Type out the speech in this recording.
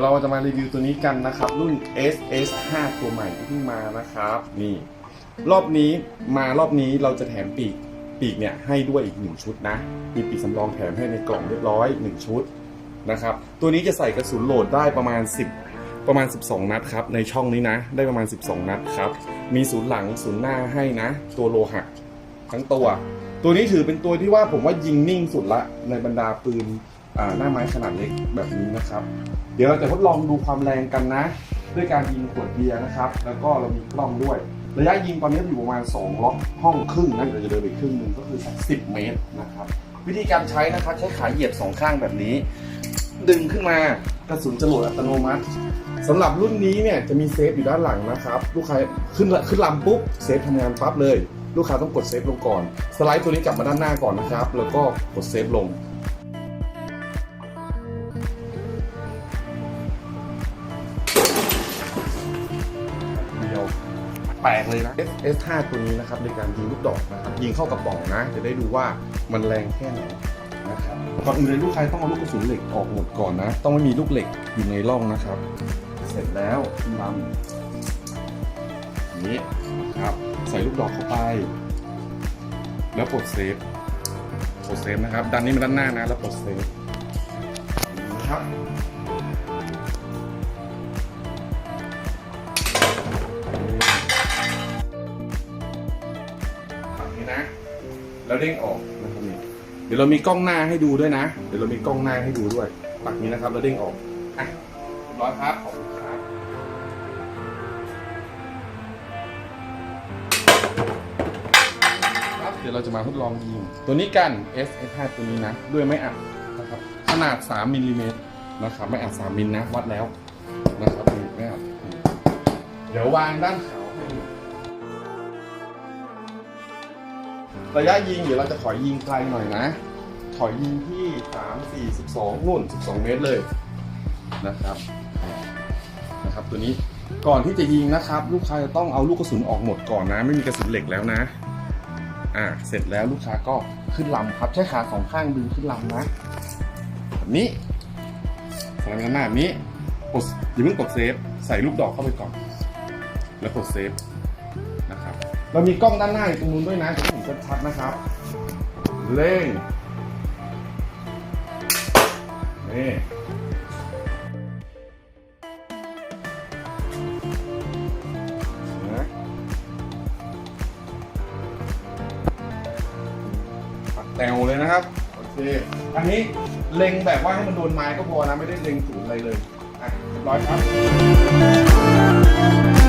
เดี๋ยวเราจะมารีวิวตัวนี้กันนะครับ รุ่น SS 5 ตัวใหม่ที่เพิ่งมานะครับ นี่ รอบนี้มารอบนี้เราจะแถมปีกปีกเนี่ยให้ด้วยอีกหนึ่งชุดนะมีปีกสำรองแถมให้ในกล่องเรียบร้อยหนึ่งชุดนะครับ ตัวนี้จะใส่กระสุนโหลดได้ประมาณ 10 ประมาณ 12 นัดครับ ในช่องนี้นะ ได้ประมาณ 12 นัดครับ มีศูนย์หลังศูนย์หน้าให้นะ ตัวโลหะทั้งตัว ตัวนี้ถือเป็นตัวที่ว่าผมว่ายิงนิ่งสุดละในบรรดาปืน หน้าไม้ขนาดเล็กแบบนี้นะครับ เดี๋ยวเราจะทดลองดูความแรงกันนะ ด้วยการยิงขวดเบียร์นะครับ แล้วก็เรามีกล้องด้วย ระยะยิงตอนนี้อยู่ประมาณ2ล็อกห้องครึ่งนะเดี๋ยวจะเดินไปครึ่งหนึ่งก็คือสัก10 เมตรนะครับ วิธีการใช้นะครับใช้ขาเหยียบสองข้างแบบนี้ ดึงขึ้นมากระสุนจะโหลดอัตโนมัติสำหรับรุ่นนี้เนี่ยจะมีเซฟอยู่ด้านหลังนะครับ ลูกค้าขึ้นขึ้นลำปุ๊บเซฟทำงานปั๊บเลย ลูกค้าต้องกดเซฟลงก่อน สไลด์ตัวนี้กลับมาด้านหน้าก่อนนะครับ แล้วก็กดเซฟลง แปลกเลยนะ S S 5 ตัวนี้นะครับในการยิงลูกดอกนะครับยิงเข้ากระป๋องนะ จะได้ดูว่ามันแรงแค่ไหนนะครับก่อนอื่นเลยลูกค้าต้องเอาลูกกระสุนเหล็กออกหมดก่อนนะ ต้องไม่มีลูกเหล็กอยู่ในร่องนะครับ เสร็จแล้วขึ้นลำอย่างนี้นะครับใส่ลูกดอกเข้าไป แล้วกดเซฟกดเซฟนะครับ ดันนี้มาด้านหน้านะ แล้วกดเซฟนะครับ แล้วเด้งออกนะครับนี่เดี๋ยวเรามีกล้องหน้าให้ดูด้วยนะ เดี๋ยวเรามีกล้องหน้าให้ดูด้วยปักนี้นะครับ แล้วเด้งออกอะร้อยครับขอบคุณครับครับ เดี๋ยวเราจะมาทดลองยิง ตัวนี้กัน S S 5ตัวนี้นะ ด้วยไม้อัดนะครับ ขนาด 3มิลลิเมตรนะครับ ไม่อัด3มิลนะ วัดแล้วนะครับไม่อัดเดี๋ยววางด้านขา ระยะยิงเดี๋ยวเราจะถอยยิงไกลหน่อยนะ ถอยยิงที่3 4 12นู่น 12 เมตรเลยนะครับนะครับ ตัวนี้ก่อนที่จะยิงนะครับ ลูกค้าจะต้องเอาลูกกระสุนออกหมดก่อนนะ ไม่มีกระสุนเหล็กแล้วนะอ่าเสร็จแล้วลูกค้าก็ขึ้นลำครับใช้ขาสองข้างดึงขึ้นลำนะแบบนี้สไลด์ไปข้างหน้าแบบนี้กดอย่าเพิ่งกดเซฟใส่ลูกดอกเข้าไปก่อน แล้วกดเซฟนะครับ เรามีกล้องด้านหน้าอยู่ตรงนู้นด้วยนะจะเห็นชัดๆนะครับเร่งนี่นะปักแตวเลยนะครับ โอเค อันนี้เล็งแบบว่าให้มันโดนไม้ก็พอนะ ไม่ได้เล็งศูนย์อะไรเลย อะเรียบร้อยครับ